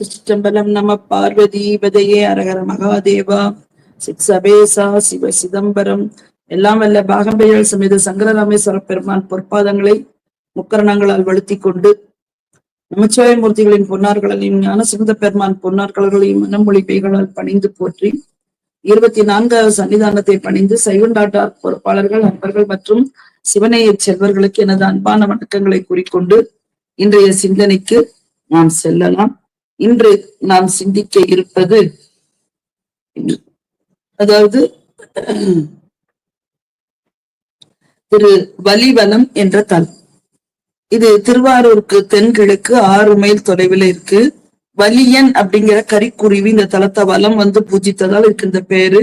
திருச்சிற்றம்பலம் நம பார்வதி பதையே அரகர மகாதேவா. சிற்சபேசா சிவ சிதம்பரம். எல்லாம் வல்ல பாகம்பையல் சமேத சங்கரராமேஸ்வர பெருமான் பொற்பாதங்களை முக்கரணங்களால் வழுத்தி கொண்டு நமச்சிவாய மூர்த்திகளின் பொன்னார்களையும் ஞான சிறந்த பெருமான் பொன்னார்களையும் மனமொழி பெய்களால் பணிந்து போற்றி இருபத்தி நான்காவது சன்னிதானத்தை பணிந்து சைவண்டாட்டார் பொறுப்பாளர்கள் நண்பர்கள் மற்றும் சிவனைய செல்வர்களுக்கு எனது அன்பான வணக்கங்களை கூறிக்கொண்டு இன்றைய சிந்தனைக்கு நாம் செல்லலாம். இன்று நாம் சிந்திக்க இருப்பது அதாவது திரு வலிவனம் என்ற தலம் இது திருவாரூருக்கு தென்கிழக்கு ஆறு மைல் தொலைவில் இருக்கு. வலியன் அப்படிங்கிற கரிக்குருவி இந்த தலத்தை வலம் வந்து பூஜித்ததால் இருக்கு இந்த பேரு.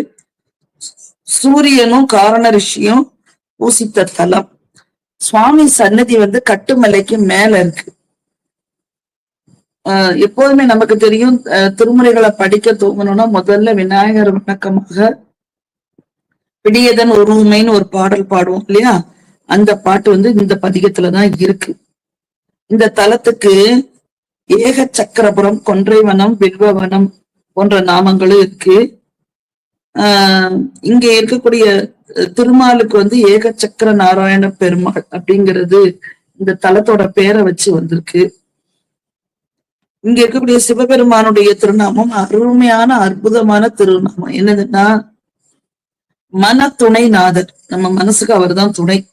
சூரியனும் காரண ரிஷியும் பூசித்த தலம். சுவாமி சன்னதி வந்து கட்டுமலைக்கு மேல இருக்கு. எப்போதுமே நமக்கு தெரியும் அஹ் திருமுறைகளை படிக்க தூங்கணும்னா முதல்ல விநாயகர் வணக்கமாக பிடியதன் ஒருமைன்னு ஒரு பாடல் பாடுவோம் இல்லையா? அந்த பாட்டு வந்து இந்த பதிகத்துலதான் இருக்கு. இந்த தலத்துக்கு ஏக சக்கரபுரம் கொன்றைவனம் வில்வவனம் போன்ற நாமங்களும் இருக்கு. ஆஹ் இங்க இருக்கக்கூடிய திருமாலுக்கு வந்து ஏக சக்கர நாராயண பெருமாள் அப்படிங்கிறது இந்த தலத்தோட பேரை வச்சு வந்திருக்கு. இங்க இருக்கக்கூடிய சிவபெருமானுடைய திருநாமம் அருமையான அற்புதமான திருநாமம். என்னதுன்னா மன துணை நாதர் நம்ம மனசுக்கு அவர்தான் துணை.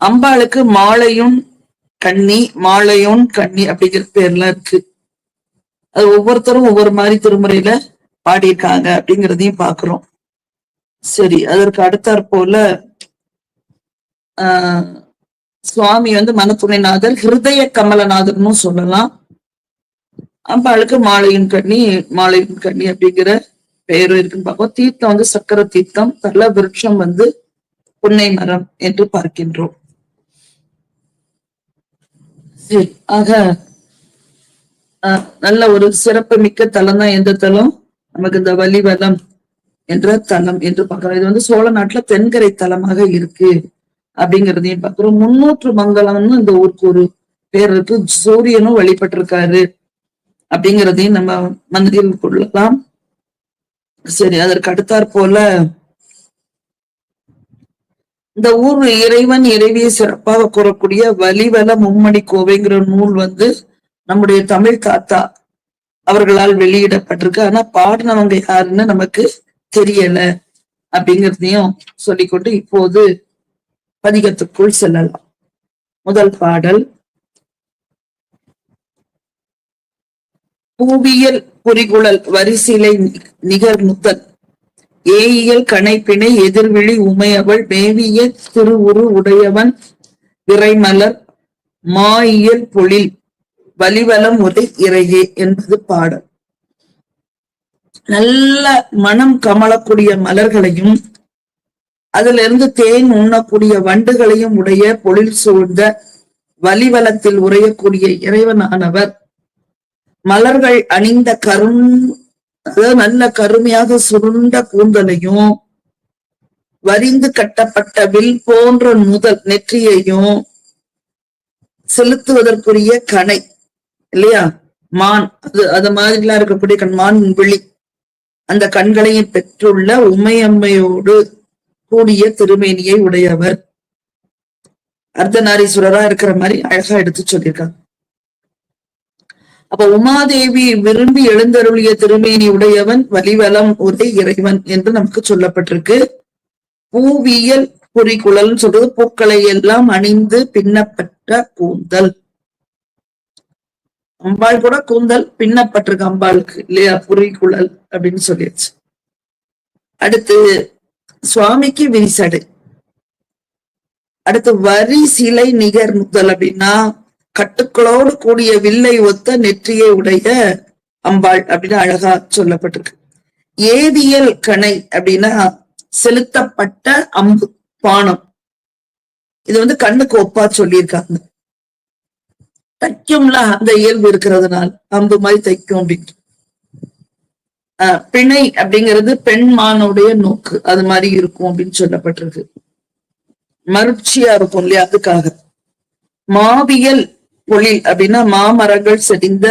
அம்பாளுக்கு மாலையும் கண்ணி மாலையும் கண்ணி அப்படிங்கிற பேர்லாம் இருக்கு. அது ஒவ்வொருத்தரும் ஒவ்வொரு மாதிரி திருமுறையில பாடியிருக்காங்க அப்படிங்கிறதையும் பாக்குறோம். சரி அதற்கு அடுத்தாற் போல ஆஹ் சுவாமி வந்து மனத்துணைநாதர் ஹிருதய கமலநாதர்னு சொல்லலாம். அவளுக்கு மாலையின் கண்ணி மாலையின் கண்ணி அப்படிங்கிற பெயரும் இருக்குன்னு பார்ப்போம். தீர்த்தம் வந்து சக்கர தீர்த்தம் தல விருட்சம் வந்து புன்னை மரம் என்று பார்க்கின்றோம். சரி ஆக நல்ல ஒரு சிறப்பு மிக்க தலம் தான் எந்த தலம்? நமக்கு இந்த வலிவலம் என்ற தலம் என்று பார்க்கிறோம். இது வந்து சோழ நாட்டுல தென்கரை தலமாக இருக்கு அப்படிங்கிறதையும் பார்க்கிறோம். முன்னூற்று மங்கலம்னு இந்த ஊருக்கு ஒரு பேர் இருக்கு. சூரியனும் வழிபட்டிருக்காரு. அப்படிங்கிறதையும் நம்ம மனதில் கொள்ளலாம். சரி அதற்கு அடுத்தாற் போல இந்த ஊர் இறைவன் இறைவியை சிறப்பாக கூறக்கூடிய வலிவல மும்மணி கோவைங்கிற நூல் வந்து நம்முடைய தமிழ் தாத்தா அவர்களால் வெளியிடப்பட்டிருக்கு. ஆனா பாடினவங்க யாருன்னு நமக்கு தெரியல அப்படிங்கிறதையும் சொல்லிக்கொண்டு இப்போது பதிகத்துக்குள் செல்லலாம். முதல் பாடல் பூவியல் குறிகுழல் வரிசிலை நிகர் முத்தல் ஏயியல் கணைப்பிணை எதிர்விழி உமையவள் மேவிய திருவுரு உடையவன் விரைமலர் மாயியல் பொழில் வலிவலம் உதை இறையே என்பது பாடல். நல்ல மனம் கமலக்கூடிய மலர்களையும் அதுல இருந்து தேன் உண்ணக்கூடிய வண்டுகளையும் உடைய பொழில் சூழ்ந்த வலிவலத்தில் உரையக்கூடிய இறைவனானவர் மலர்கள் அணிந்த கரும் அதாவது நல்ல கருமையாக சுருண்ட கூந்தலையும் வரிந்து கட்டப்பட்ட வில் போன்ற முதல் நெற்றியையும் செலுத்துவதற்குரிய கணை இல்லையா? மான் அது அது மாதிரிலாம் இருக்கக்கூடிய கண் மான் விழி. அந்த கண்களையும் பெற்றுள்ள உமையம்மையோடு கூடிய திருமேனியை உடையவர். அர்த்தநாரீஸ்வரரா இருக்கிற மாதிரி அழகா எடுத்து சொல்லியிருக்காங்க. அப்ப உமாதேவி விரும்பி எழுந்தருளிய திருமேனி உடையவன் வலிவலம் உரை இறைவன் என்று நமக்கு சொல்லப்பட்டிருக்கு. பூவியல் குறிக்குழல்னு சொல்றது பூக்களை எல்லாம் அணிந்து பின்னப்பட்ட கூந்தல். அம்பாள் கூட கூந்தல் பின்னப்பட்டிருக்கு அம்பாளுக்கு இல்லையா? குறிக்குழல் அப்படின்னு சொல்லிடுச்சு அடுத்து சுவாமிக்கு விரிசடை. அடுத்து வரி சிலை நிகர் முதல் அப்படின்னா கட்டுக்களோடு கூடிய வில்லை ஒத்த நெற்றியை உடைய அம்பாள் அப்படின்னு அழகா சொல்லப்பட்டிருக்கு. ஏதியல் கணை அப்படின்னா செலுத்தப்பட்ட அம்பு பானம். இது வந்து கண்ணுக்கு ஒப்பா சொல்லியிருக்காங்க. தைக்கும்ல அந்த இயல்பு இருக்கிறதுனால அம்பு மாதிரி தைக்கும் அப்படின்ட்டு ஆஹ் பிணை அப்படிங்கிறது பெண்மானுடைய நோக்கு அது மாதிரி இருக்கும் அப்படின்னு சொல்லப்பட்டிருக்கு. மருட்சியா இருக்கும் இல்லையா அதுக்காக. மாவியல் பொழில் அப்படின்னா மாமரங்கள் செடிந்த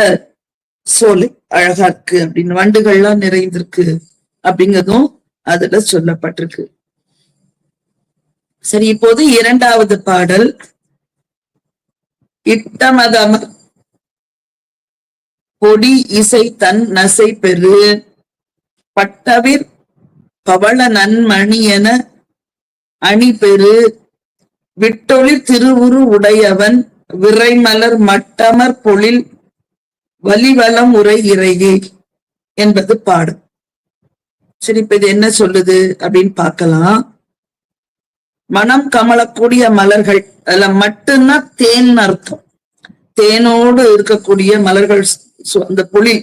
சோலை அழகா இருக்கு அப்படின்னு வண்டுகள்லாம் நிறைந்திருக்கு அப்படிங்கிறதும் அதுல சொல்லப்பட்டிருக்கு. சரி இப்போது இரண்டாவது பாடல். இட்டமதம பொடி இசை தன் நசை பெரு பட்டவிர் பவள நன்மணி என அணி பெரு விட்டொளி திருவுரு உடையவன் விரைமலர் மட்டமர் பொழில் வலிவலம் உரை இறையே என்பது பாடும் சரி இப்ப இது என்ன சொல்லுது அப்படின்னு பார்க்கலாம். மனம் கமலக்கூடிய மலர்கள் அதுல மட்டும்னா தேன் அர்த்தம். தேனோடு இருக்கக்கூடிய மலர்கள் அந்த புலி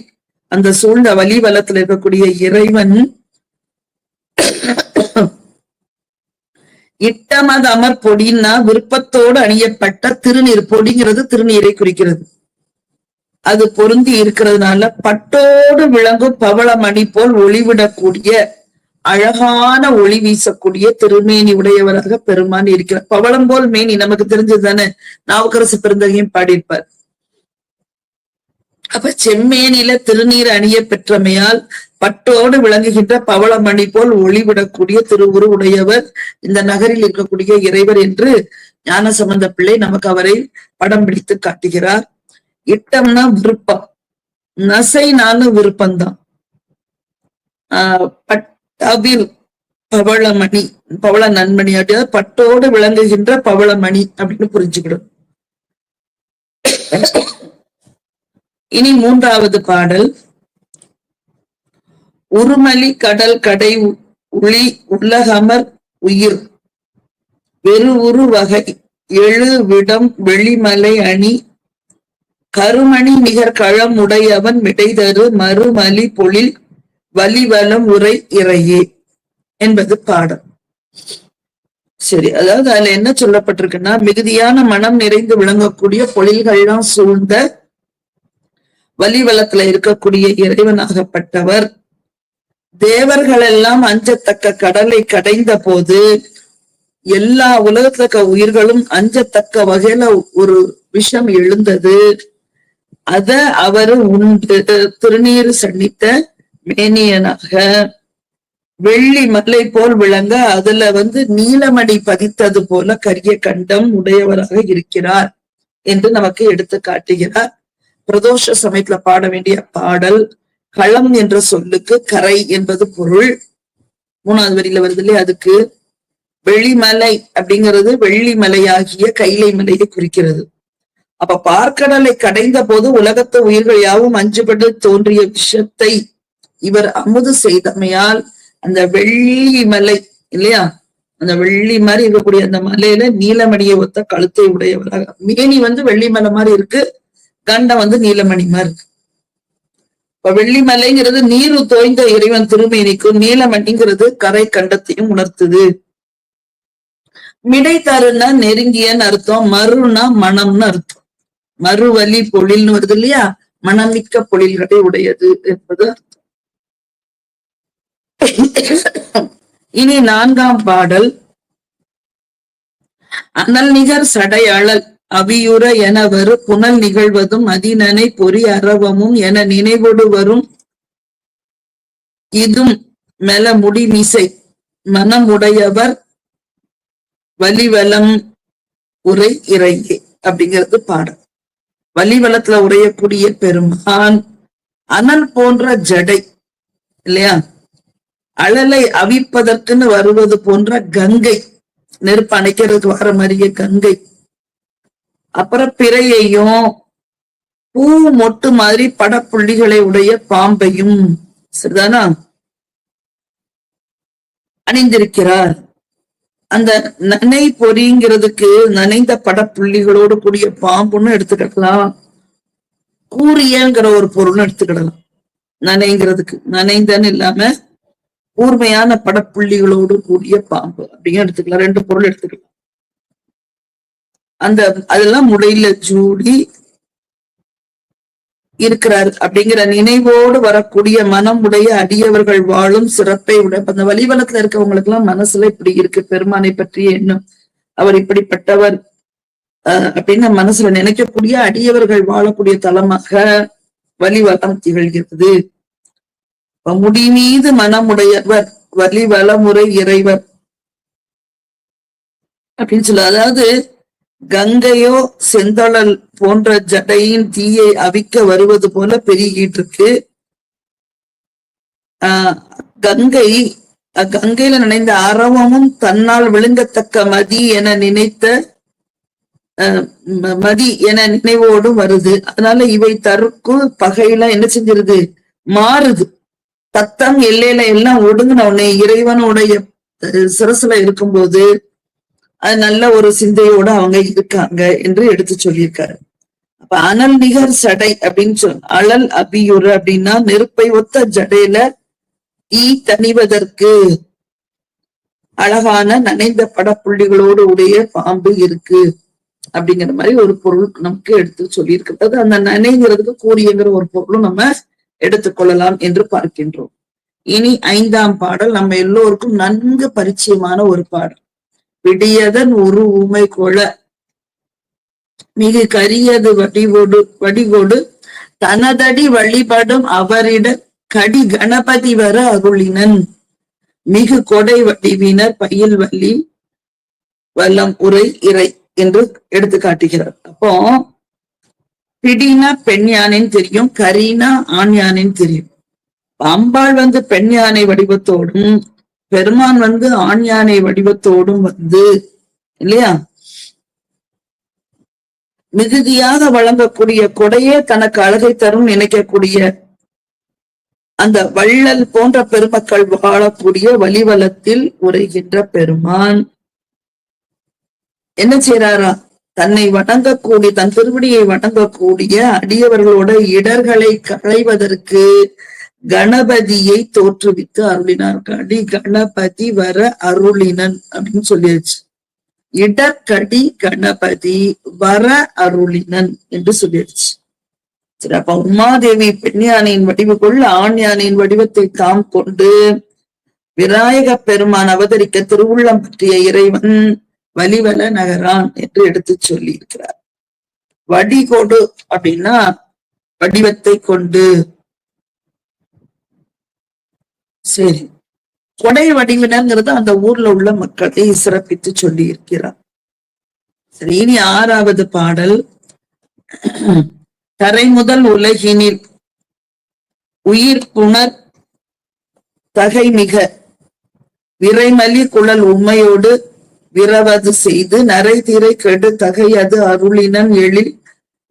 அந்த சூழ்ந்த வலிவலத்துல இருக்கக்கூடிய இறைவன் இட்டமது அமர் பொடின்னா விருப்பத்தோடு அணியப்பட்ட திருநீர் பொடிங்கிறது திருநீரை குறிக்கிறது. அது பொருந்தி இருக்கிறதுனால பட்டோடு விளங்கும் பவளமணி போல் ஒளிவிடக்கூடிய அழகான ஒளி வீசக்கூடிய திருமேனி உடையவராக பெருமான் இருக்கிறார். பவளம் போல் மேனி நமக்கு தெரிஞ்சது தானே நாவுக்கரசு பிறந்தகையும் பாடியிருப்பார். அப்ப செம்மேனில திருநீர் அணிய பெற்றமையால் பட்டோடு விளங்குகின்ற பவளமணி போல் ஒளிவிடக்கூடிய திருவுரு உடையவர் இந்த நகரில் இருக்கக்கூடிய இறைவர் என்று ஞான சம்பந்த பிள்ளை நமக்கு அவரை படம் பிடித்து காட்டுகிறார். இட்டம்னா விருப்பம். நசைனாலும் விருப்பம்தான். ஆஹ் பட்டவில் பவளமணி பவள நன்மணி அப்படியா பட்டோடு விளங்குகின்ற பவளமணி அப்படின்னு புரிஞ்சுக்கிடும். இனி மூன்றாவது பாடல். உருமலி கடல் கடை உளி உலகமர் உயிர். வெறு உரு வகை எழு விடம் வெளிமலை அணி. கருமணி நிகர் களம் உடையவன் மிடைதரு மறுமலி பொழில் வலிவலம் உரை இறையே என்பது பாடம் சரி அதாவது அதுல என்ன சொல்லப்பட்டிருக்குன்னா மிகுதியான மனம் நிறைந்து விளங்கக்கூடிய பொழில்கள்லாம் சூழ்ந்த வலிவலத்துல இருக்கக்கூடிய இறைவனாகப்பட்டவர். தேவர்கள் எல்லாம் அஞ்சத்தக்க கடலை கடைந்த போது எல்லா உலகத்துல இருக்க உயிர்களும் அஞ்சத்தக்க வகையில ஒரு விஷம் எழுந்தது. அத அவரு உண்டு திருநீர் சன்னித்த மேனியனாக. வெள்ளி மலை போல் விளங்க அதுல வந்து நீலமணி பதித்தது போல கரிய கண்டம் உடையவராக இருக்கிறார் என்று நமக்கு எடுத்து காட்டுகிறார் பிரதோஷ சமயத்துல பாட வேண்டிய பாடல் களம் என்ற சொல்லுக்கு கரை என்பது பொருள். மூணாவது வரியில வருது இல்லையா? அதுக்கு வெளிமலை அப்படிங்கிறது வெள்ளி மலையாகிய கைலை மலையை குறிக்கிறது. அப்ப பார்க்கடலை கடைந்த போது உலகத்து உயிர்கள் யாவும் அஞ்சுபட்டு தோன்றிய விஷத்தை இவர் அமுது செய்தமையால் அந்த வெள்ளி மலை இல்லையா? அந்த வெள்ளி மாதிரி இருக்கக்கூடிய அந்த மலையில நீலமணியை ஒத்த கழுத்தை உடையவராக. மேனி வந்து வெள்ளி மலை மாதிரி இருக்கு. கண்டம் வந்து நீலமணி இருக்கு. இப்ப வெள்ளிமலைங்கிறது நீரு தோய்ந்த இறைவன் திருமேனிக்கும் நீலமணிங்கிறது கரை கண்டத்தையும் உணர்த்துது. மிடை தருன்னா நெருங்கியன்னு அர்த்தம் மறுனா மனம்னு அர்த்தம். மறுவலி பொழில்னு வருது இல்லையா? மனமிக்க பொழில்களை உடையது என்பது அர்த்தம். இனி நான்காம் பாடல். அனல் நிகர் சடை அவியுற என வரு புனல் நிகழ்வதும் அதினனை பொறி அரவமும் என நினைவோடு வரும் இதும் மெல முடிமிசை மனமுடையவர் வலிவலம் உரை இறங்கி அப்படிங்கிறது பாடல். வலிவலத்துல உரையக்கூடிய பெருமான் அனல் போன்ற ஜடை இல்லையா? அழலை அவிப்பதற்குன்னு வருவது போன்ற கங்கை. நெருப்பு அணைக்கிறதுக்கு வர மாதிரியே கங்கை. அப்புறம் பிறையையும் பூ மொட்டு மாதிரி படப்புள்ளிகளை உடைய பாம்பையும் சரிதானா? அணிந்திருக்கிறார். அந்த நனை பொறிங்கிறதுக்கு நனைந்த படப்புள்ளிகளோடு கூடிய பாம்புன்னு எடுத்துக்கிடலாம். கூரியங்கிற ஒரு பொருள்னு எடுத்துக்கிடலாம். நனைங்கிறதுக்கு நனைந்தன்னு இல்லாம கூர்மையான படப்புள்ளிகளோடு கூடிய பாம்பு அப்படின்னு எடுத்துக்கலாம். ரெண்டு பொருள் எடுத்துக்கலாம். அந்த அதெல்லாம் முடையில ஜூடி இருக்கிறார் அப்படிங்கிற நினைவோடு வரக்கூடிய மனம் உடைய அடியவர்கள் வாழும் சிறப்பை உடைய அந்த வலிவலத்துல இருக்கவங்களுக்கு எல்லாம் மனசுல இப்படி இருக்கு. பெருமானை பற்றிய எண்ணம் அவர் இப்படிப்பட்டவர் அஹ் அப்படின்னு மனசுல நினைக்கக்கூடிய அடியவர்கள் வாழக்கூடிய தலமாக வழிவலம் திகழ்கிறது. முடி மீது மனமுடையவர் வலி வளமுறை இறைவர் அப்படின்னு சொல்ல அதாவது கங்கையோ செந்தழல் போன்ற ஜடையின் தீயை அவிக்க வருவது போல பெருகிட்டு இருக்கு ஆஹ் கங்கை கங்கையில நினைந்த அரவமும் தன்னால் விழுங்கத்தக்க மதி என நினைத்த மதி என நினைவோடும் வருது. அதனால இவை தருக்கும் பகையெல்லாம் என்ன செஞ்சிருது? மாறுது. தத்தம் எல்லையில எல்லாம் ஒடுங்கின உடனே இறைவனுடைய அஹ், சிரசுல இருக்கும்போது அது நல்ல ஒரு சிந்தையோட அவங்க இருக்காங்க என்று எடுத்து சொல்லியிருக்காரு. அப்ப அனல் நிகர் சடை அப்படின்னு சொல் அழல் அபியுறு அப்படின்னா நெருப்பை ஒத்த ஜடையில ஈ தணிவதற்கு அழகான நனைந்த படப்புள்ளிகளோடு உடைய பாம்பு இருக்கு அப்படிங்கிற மாதிரி ஒரு பொருள் நமக்கு எடுத்து சொல்லியிருக்கிறது. அந்த நனைங்கிறதுக்கு கூறியங்கிற ஒரு பொருளும் நம்ம எடுத்துக்கொள்ளலாம் என்று பார்க்கின்றோம். இனி ஐந்தாம் பாடல். நம்ம எல்லோருக்கும் நன்கு பரிச்சயமான ஒரு பாடல். விடியதன் ஒரு உமை கொள. மிகு கரியது வடிவோடு வடிவோடு தனதடி வழிபடும் அவரிட கடி கணபதி வர அருளினன். மிகு கொடை வடிவினர் பயில் வள்ளி வல்லம் உரை இறை என்று எடுத்து காட்டுகிறார். அப்போ பிடினா பெண் யானைன்னு தெரியும் கரீனா ஆண் யானைன்னு தெரியும். அம்பாள் வந்து பெண் யானை வடிவத்தோடும் பெருமான் வந்து ஆண் யானை வடிவத்தோடும் வந்து இல்லையா? மிகுதியாக வழங்கக்கூடிய கொடையே தனக்கு அழகை தரும் நினைக்கக்கூடிய அந்த வள்ளல் போன்ற பெருமக்கள் வாழக்கூடிய வழிவலத்தில் உரைகின்ற பெருமான். என்ன செய்யறாரா தன்னை வணங்கக்கூடிய தன் திருவடியை வணங்கக்கூடிய அடியவர்களோட இடர்களை களைவதற்கு கணபதியை தோற்றுவித்து அருளினார். கடி கணபதி வர அருளினன் அப்படின்னு சொல்லியாச்சு. இடக்கடி கணபதி வர அருளினன் என்று சொல்லிடுச்சு சரி அப்ப உமாதேவி பெண் யானையின் வடிவு கொள்ள ஆண் யானையின் வடிவத்தை தாம் கொண்டு விநாயக பெருமான் அவதரிக்க திருவுள்ளம் பற்றிய இறைவன் வலிவல நகரான் என்று எடுத்து சொல்லி இருக்கிறார் வடிகொடு அப்படின்னா வடிவத்தை கொண்டு சரி. கொடை வடிவினங்கிறது அந்த ஊர்ல உள்ள மக்களை சிறப்பித்து சொல்லி இருக்கிறார் சரி இனி ஆறாவது பாடல். தரை முதல் உலகினில் உயிர் புணர் தகை மிக. விரைமலி குழல் உண்மையோடு விரவது செய்து நரை திரை கெடு தகையது அருளினன் எழில்.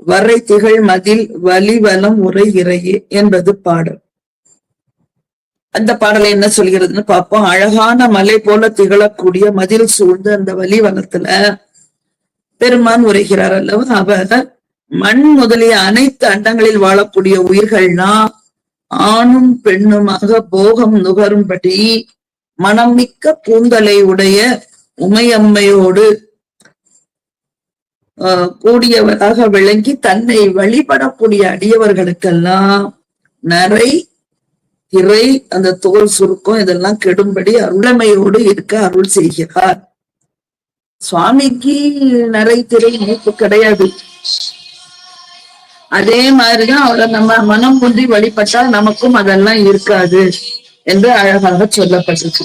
வரை திகழ் மதில் வலிவலம் உரை இறையே என்பது பாடல். அந்த பாடலை என்ன சொல்கிறதுன்னு பார்ப்போம். அழகான மலை போல திகழக்கூடிய மதில் சூழ்ந்து அந்த வலிவனத்துல பெருமான் உரைகிறார் அல்லவா? அவர் மண் முதலிய அனைத்து அண்டங்களில் வாழக்கூடிய உயிர்கள்னா ஆணும் பெண்ணுமாக போகம் நுகரும்படி மனமிக்க பூந்தலை உடைய உமையம்மையோடு ஆஹ் கூடியவராக விளங்கி தன்னை வழிபடக்கூடிய அடியவர்களுக்கெல்லாம் நிறை திரை அந்த தோல் சுருக்கம் இதெல்லாம் கெடும்படி அருளமையோடு இருக்க அருள் செய்கிறார். சுவாமிக்கு நிறை திரை மூப்பு கிடையாது. அதே மாதிரிதான் அவரை நம்ம மனம் குன்றி வழிபட்டால் நமக்கும் அதெல்லாம் இருக்காது என்று அழகாக சொல்லப்பட்டிருக்கு.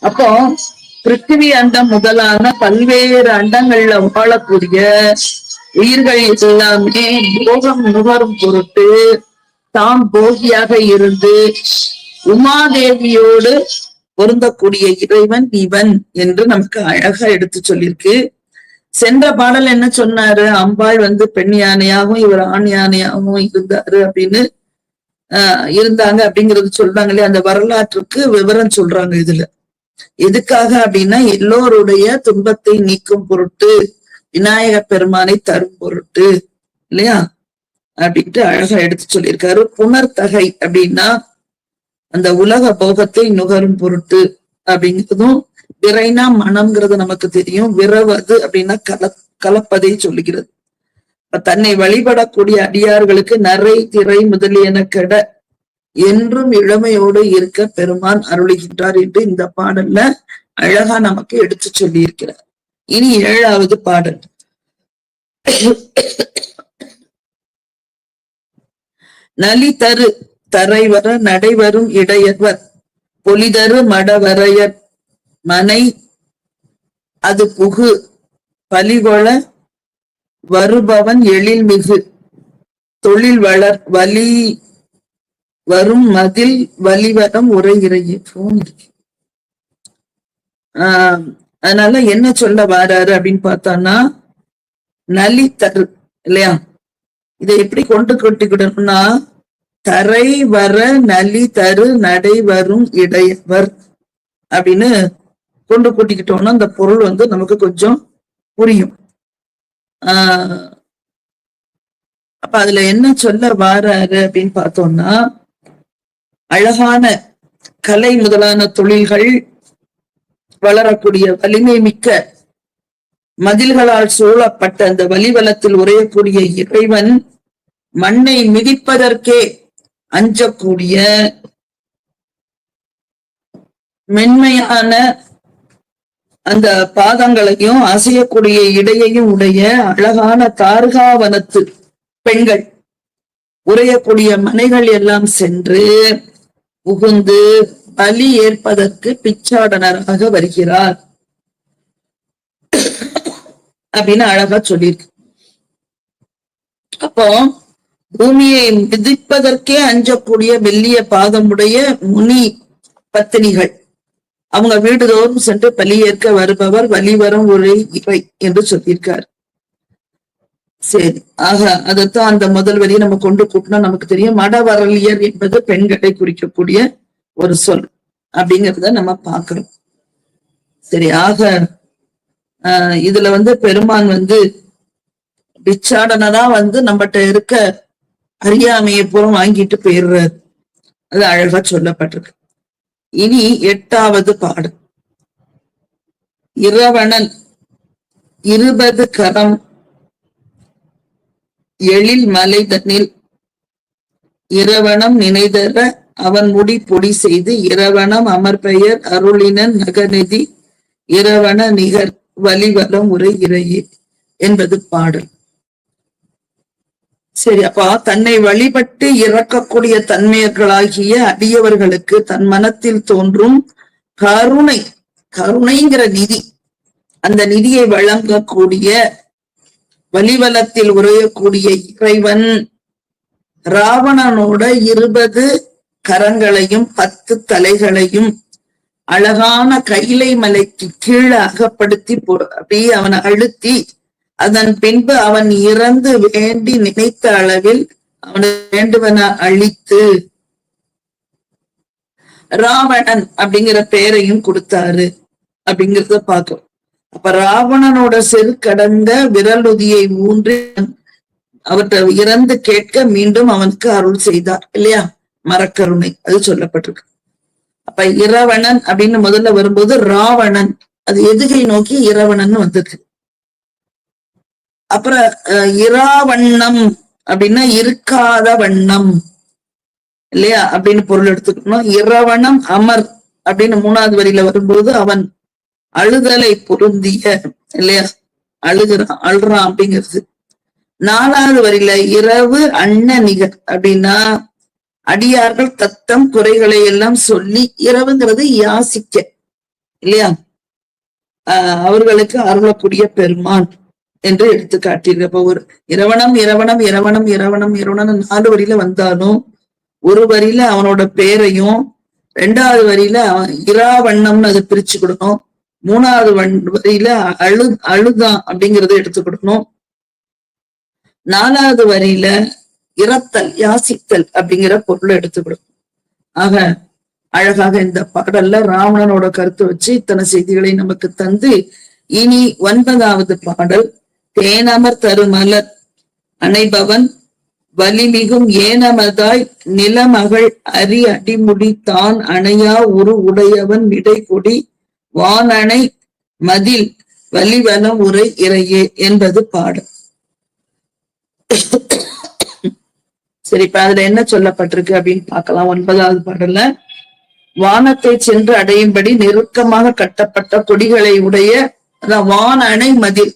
அப்போ பிருத்திவி அண்டம் முதலான பல்வேறு அண்டங்கள்ல வாழக்கூடிய உயிர்கள் எல்லாமே போகம் நுகரும் பொருட்டு தாம் போகியாக இருந்து உமாதேவியோடு பொருந்தக்கூடிய இறைவன் இவன் என்று நமக்கு அழகா எடுத்து சொல்லியிருக்கு. சென்ற பாடல் என்ன சொன்னாரு? அம்பாள் வந்து பெண் யானையாகவும் இவர் ஆண் யானையாகவும் இருந்தாரு அப்படின்னு ஆஹ் இருந்தாங்க அப்படிங்கறது சொல்றாங்களே அந்த வரலாற்றுக்கு விவரம் சொல்றாங்க இதுல. எதுக்காக அப்படின்னா எல்லோருடைய துன்பத்தை நீக்கும் பொருட்டு விநாயக பெருமானை தரும் பொருட்டு இல்லையா? அப்படின்ட்டு அழகா எடுத்து சொல்லியிருக்காரு. புனர்தகை அப்படின்னா அந்த உலக போகத்தை நுகரும் பொருட்டு அப்படிங்கிறதும் விரைனா மனம்ங்கிறது நமக்கு தெரியும். விரவது அப்படின்னா கல கலப்பதை சொல்லுகிறது. தன்னை வழிபடக்கூடிய அடியார்களுக்கு நரை திரை முதலியன கெட என்றும் இளமையோடு இருக்க பெருமான் அருளுகின்றார் என்று இந்த பாடல்ல அழகா நமக்கு எடுத்து சொல்லி இருக்கிறார் இனி ஏழாவது பாடல். நலி தரு தரைவர நடைவரும் இடையர்வர் பொலிதரு மடவரையர் மனை அது புகு பலிகொள வருபவன் எழில்மிகு தொழில் வளர் வலி வரும் மதில் வலிவரம் உரையிறையே போன் ஆஹ் அதனால என்ன சொல்ல வராரு அப்படின்னு பார்த்தோம்னா நலி தரு இல்லையா? இதை எப்படி கொண்டு கொட்டிக்கிடணும்னா தரை வர நலி தரு நடை வரும் இடையவர் அப்படின்னு கொண்டு கூட்டிக்கிட்டோம்னா அந்த பொருள் வந்து நமக்கு கொஞ்சம் புரியும். ஆஹ் அப்ப அதுல என்ன சொல்ல வாராரு அப்படின்னு பார்த்தோம்னா அழகான கலை முதலான தொழில்கள் வளரக்கூடிய வலிமை மிக்க மதில்களால் சூழப்பட்ட அந்த வலிவலத்தில் உரையக்கூடிய இறைவன் மண்ணை மிதிப்பதற்கே அஞ்சக்கூடிய மென்மையான அந்த பாதங்களையும் அசையக்கூடிய இடையையும் உடைய அழகான தார்காவனத்து பெண்கள் உரையக்கூடிய மனைகள் எல்லாம் சென்று புகுந்து பலி ஏற்பதற்கு பிச்சாடனராக வருகிறார். அப்படின்னு அழகா சொல்லியிருக்கு. அப்போ பூமியை மிதிப்பதற்கே அஞ்சக்கூடிய மெல்லிய பாதமுடைய முனி பத்தினிகள். அவங்க வீடுதோறும் சென்று பலியேற்க வருபவர் வலிவரம் ஒரே இவை என்று சொல்லியிருக்கார். சரி ஆக அதைத்தான் அந்த முதல் வரியை நம்ம கொண்டு கூட்டினா நமக்கு தெரியும். மடவரலியர் என்பது பெண்களை குறிக்கக்கூடிய ஒரு சொல் அப்படிங்கிறத நம்ம பார்க்கிறோம். சரி ஆக ஆஹ் இதுல வந்து பெருமான் வந்து பிச்சாடனரா வந்து நம்மகிட்ட இருக்க அறியாமையை பூரா வாங்கிட்டு போயிடுறாரு அது அழகா சொல்லப்பட்டிருக்கு. இனி எட்டாவது பாடு இரவணன் இருபது கரம் எழில் மலை மலைதனில் இரவணம் நினைதர அவன் முடி பொடி செய்து இரவணம் அமர்பெயர் அருளினன் நகநிதி இரவண நிகர் வலிவலம் உரை இறையே என்பது பாடல். சரி அப்பா தன்னை வழிபட்டு இறக்கக்கூடிய தன்மையர்களாகிய அடியவர்களுக்கு தன் மனத்தில் தோன்றும் கருணை கருணைங்கிற நிதி. அந்த நிதியை வழங்கக்கூடிய வலிவலத்தில் உரையக்கூடிய இறைவன் ராவணனோட இருபது கரங்களையும் பத்து தலைகளையும் அழகான கைலை மலைக்கு கீழே அகப்படுத்தி போ- அப்படியே அவனை அழுத்தி அதன் பின்பு அவன் இறந்து வேண்டி நினைத்த அளவில் அவனை வேண்டுவன அழித்து ராவணன் அப்படிங்கிற பெயரையும் கொடுத்தாரு அப்படிங்கிறத பார்க்கிறோம். அப்ப ராவணனோட செருக்கடங்க விரலுதியை ஊன்றி அவற்றை இறந்து கேட்க மீண்டும் அவனுக்கு அருள் செய்தார் இல்லையா? மரக்கருணை அது சொல்லப்பட்டிருக்கு. அப்ப இரவணன் அப்படின்னு முதல்ல வரும்போது ராவணன் அது எதுகை நோக்கி இரவணன் வந்திருக்கு. அப்புறம் அஹ், இராவண்ணம் அப்படின்னா இருக்காத வண்ணம். இல்லையா? அப்படின்னு பொருள் எடுத்துக்கணும். இரவணம் அமர் அப்படின்னு மூணாவது வரியில வரும்போது அவன் அழுதலை பொருந்திய இல்லையா? அழுகிறான் அழுறான் அப்படிங்கிறது. நாலாவது வரியில இரவு அண்ண நிகர் அப்படின்னா அடியார்கள் தத்தம் குறைகளை எல்லாம் சொல்லி இரவுங்கிறது யாசிக்க இல்லையா? ஆஹ் அவர்களுக்கு அருளக்கூடிய பெருமான். என்று எடுத்து காட்டீர்கள் அப்ப ஒரு இரவணம் இரவணம் இரவணம் இரவணம் இரவணம் நாலு வரியில வந்தாலும் ஒரு வரியில அவனோட பேரையும் ரெண்டாவது வரியில அவன் இராவண்ணம்னு அதை பிரிச்சு கொடுக்கணும். மூணாவது வன் வரியில அழு அழுதான் அப்படிங்கறத எடுத்து கொடுக்கணும். நாலாவது வரியில இறத்தல் யாசித்தல் அப்படிங்கிற பொருளை எடுத்து கொடுக்கணும். ஆக அழகாக இந்த பாடல்ல ராவணனோட கருத்தை வச்சு இத்தனை செய்திகளை நமக்கு தந்து இனி ஒன்பதாவது பாடல் தேனமர் தருமலர்? அணைபவன் வலிமிகும் ஏனமதாய் நிலமகள் அரி அடிமுடி தான் அணையா உரு உடையவன் விடைகொடி வானணை மதில் வலிவன உரை இறையே என்பது பாடல் சரி இப்ப அதுல என்ன சொல்லப்பட்டிருக்கு அப்படின்னு பார்க்கலாம். ஒன்பதாவது பாடல்ல வானத்தை சென்று அடையும்படி நெருக்கமாக கட்டப்பட்ட கொடிகளை உடைய அதான் வான அணை மதில்.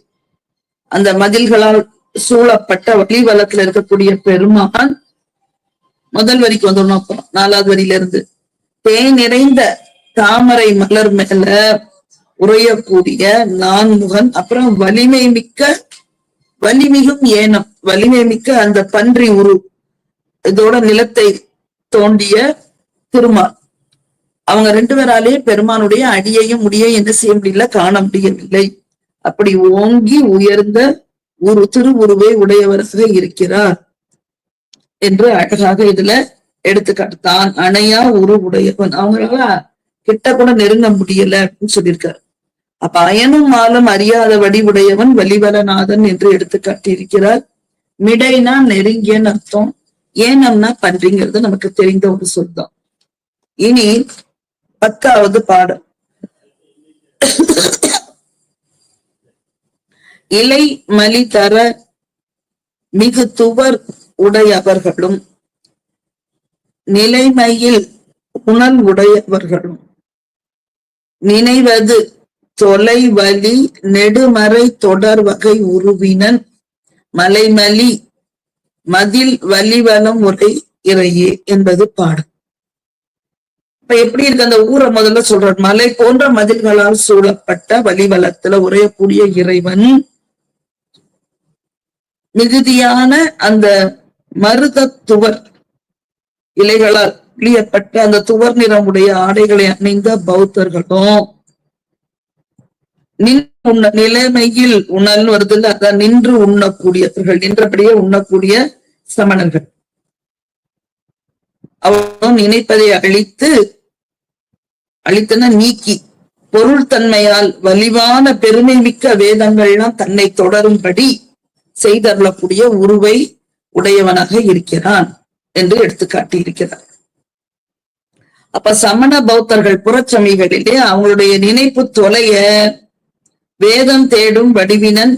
அந்த மதில்களால் சூழப்பட்ட வழிவலத்துல இருக்கக்கூடிய பெருமான் முதல் வரிக்கு வந்துடணும் அப்புறம் நாலாவது வரியில இருந்து தேன் நிறைந்த தாமரை மலர் மேல உறையக்கூடிய நான்முகன் அப்புறம் வலிமை மிக்க வலிமிகும் ஏனம் வலிமை மிக்க அந்த பன்றி உரு இதோட நிலத்தை தோண்டிய திருமால். அவங்க ரெண்டு பேராலே பெருமானுடைய அடியையும் முடியையும் என்ன செய்ய முடியல? காண முடியவில்லை. அப்படி ஓங்கி உயர்ந்த ஒரு திருவுருவை உடையவராக இருக்கிறார் என்று அழகாக இதுல எடுத்துக்காட்டு. தான் அணையா உரு உடையவன். அவங்களா கிட்ட கூட நெருங்க முடியல அப்படின்னு சொல்லியிருக்காரு. அப்ப அயனும் மாலும் அறியாத வடிவுடையவன் வலிவலநாதன் என்று எடுத்து காட்டியிருக்கிறார் மிடைனா நெருங்கியன்னு அர்த்தம். ஏனம்னா பன்றிங்கிறது நமக்கு தெரிந்த ஒரு சொல் இனி பத்தாவது பாடம் இலை மலி தர மிகு துவர் உடையவர்களும் நிலைமையில் உணர் உடையவர்களும். நினைவது தொலைவலி நெடுமறை தொடர் வகை உருவினன் மலைமலி மதில் வலிவலம் உரை இறையே என்பது பாடம். இப்ப எப்படி இருக்கு அந்த ஊரை முதல்ல சொல்றார்? மலை போன்ற மதில்களால் சூழப்பட்ட வலிவலத்துல உரையக்கூடிய இறைவன் மிகுதியான அந்த மருத துவர் இலைகளால் புளியப்பட்ட அந்த துவர் நிறமுடைய ஆடைகளை அணிந்த பௌத்தர்களும். நின் உண்ண நிலைமையில் உணல் வருதுல்ல அதான் நின்று உண்ணக்கூடியவர்கள் நின்றபடியே உண்ணக்கூடிய சமணர்கள். அவரும் நினைப்பதை அழித்து அழித்தன நீக்கி பொருள் தன்மையால் வலிவான பெருமை மிக்க வேதங்கள்லாம் தன்னை தொடரும்படி செய்தருளக்கூடிய உருவை உடையவனாக இருக்கிறான் என்று எடுத்துக்காட்டி இருக்கிறார். அப்ப சமண பௌத்தர்கள் புறச்சமிகளிலே அவங்களுடைய நினைப்பு தொலைய வேதம் தேடும் வடிவினன்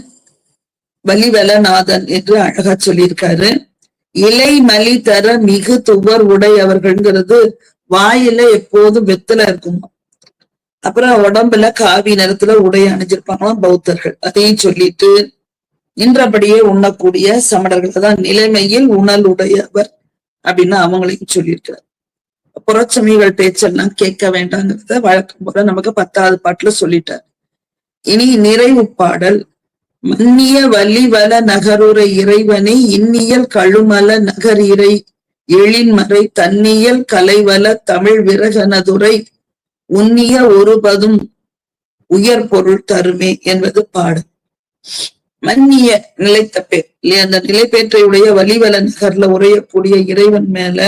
வலிவலநாதன் என்று அழகா சொல்லியிருக்காரு. இலை மலி தர மிகு துவர் உடையவர்கள்ங்கிறது வாயில எப்போதும் வெத்தல இருக்குமா? அப்புறம் உடம்புல காவி நிறத்துல உடை அணிஞ்சிருப்பாங்களாம் பௌத்தர்கள். அதையும் சொல்லிட்டு நின்றபடியே உண்ணக்கூடிய சமணர்கள் தான் நிலைமையில் உணல் உடையவர் அப்படின்னு அவங்களையும் சொல்லியிருக்கிறார். புறச்சமிகள் பேச்செல்லாம் கேட்க வேண்டாங்கிறத வழக்கம் போல நமக்கு பத்தாவது பாட்டுல சொல்லிட்டார். இனி நிறைவு பாடல். மன்னிய வலிவல நகருரை இறைவனை இன்னியல் கழுமல நகர் இறை எழின்மறை தன்னியல் கலைவல தமிழ் விரகனதுரை உன்னிய ஒருபதும் உயர் பொருள் தருமே என்பது பாடல். மன்னிய நிலைத்த பேர். இல்லையா அந்த நிலைப்பேற்றையுடைய வலிவல நகர்ல உரையக்கூடிய இறைவன் மேல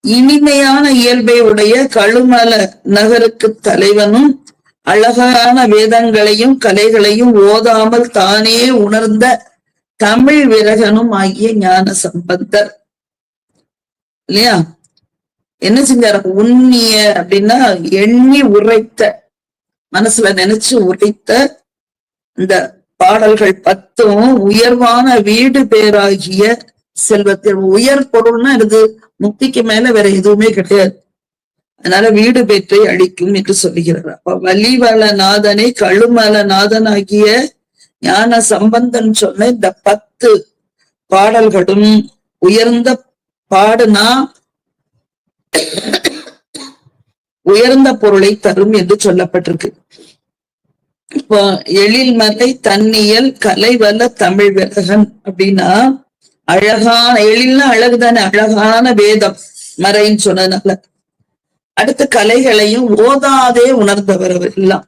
இனிமையான இயல்பை உடைய கழுமல நகருக்கு தலைவனும் அழகான வேதங்களையும் கலைகளையும் ஓதாமல் தானே உணர்ந்த தமிழ் விரகனும் ஆகிய ஞான சம்பந்தர். இல்லையா? என்ன செஞ்சாரு? உண்ணிய அப்படின்னா எண்ணி உரைத்த மனசுல நினைச்சு உரைத்த இந்த பாடல்கள் பத்தும் உயர்வான வீடு பேராகிய செல்வத்தில் உயர் பொருள்னா இது முக்திக்கு மேல வேற எதுவுமே கிடையாது. அதனால வீடு பேற்றை அழிக்கும் என்று சொல்லுகிறார். அப்ப வலிவல நாதனை கழுமல நாதனாகிய ஞான சம்பந்தன் சொன்ன இந்த பத்து பாடல்களும் உயர்ந்த பாடுனா உயர்ந்த பொருளை தரும் என்று சொல்லப்பட்டிருக்கு. இப்போ எழில்மலை தன்னியல் கலைவல்ல தமிழ் விலகன் அப்படின்னா அழகான எழில்னா அழகுதானே அழகான வேதம் மறைன்னு சொன்னதுனால. அடுத்த கலைகளையும் ஓதாதே உணர்ந்தவர் அவர் எல்லாம்.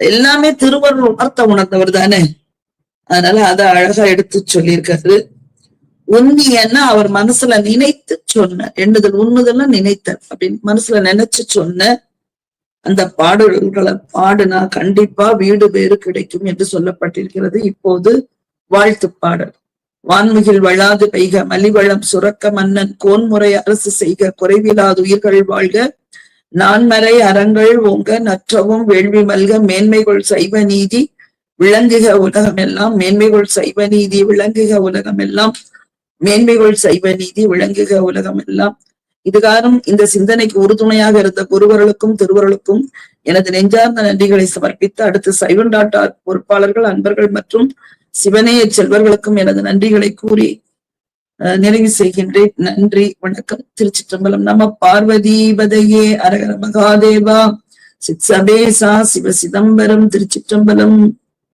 எல்லாமே திருவருள் உணர்த்த உணர்ந்தவர் தானே. அதனால அத அழகா எடுத்து சொல்லியிருக்காரு. உன்னியன்னா அவர் மனசுல நினைத்து சொன்ன எண்ணுதல் உண்ணுதல்னா நினைத்தார் அப்படின்னு மனசுல நினைச்சு சொன்ன அந்த பாடல்களை பாடுனா கண்டிப்பா வீடு பேரு கிடைக்கும் என்று சொல்லப்பட்டிருக்கிறது. இப்போது வாழ்த்து பாடல். வான்முகில் வளாது பெய்க மலிவளம் சுரக்க மன்னன் கோன்முறை அரசு செய்க குறைவிலாது உயிர்கள் வாழ்க நான்மறை அறங்கள் ஓங்க நற்றவும் வேள்வி மல்க மேன்மைகள் சைவ நீதி விளங்குக உலகமெல்லாம் மேன்மைகள் சைவ நீதி விளங்குக உலகமெல்லாம் மேன்மைகள் சைவ நீதி விளங்குக உலகம் எல்லாம். இதுகாரும் இந்த சிந்தனைக்கு உறுதுணையாக இருந்த குருவர்களுக்கும் திருவர்களுக்கும் எனது நெஞ்சார்ந்த நன்றிகளை சமர்ப்பித்து அடுத்து சைவன் டாட்டார் பொறுப்பாளர்கள் அன்பர்கள் மற்றும் சிவனேய செல்வர்களுக்கும் எனது நன்றிகளை கூறி நிறைவு செய்கின்றேன். நன்றி வணக்கம். திருச்சிற்றம்பலம் நம பார்வதி பதையே அரகர மகாதேவா. சித் சபேசா. சிவ சிதம்பரம். திருச்சிற்றம்பலம்.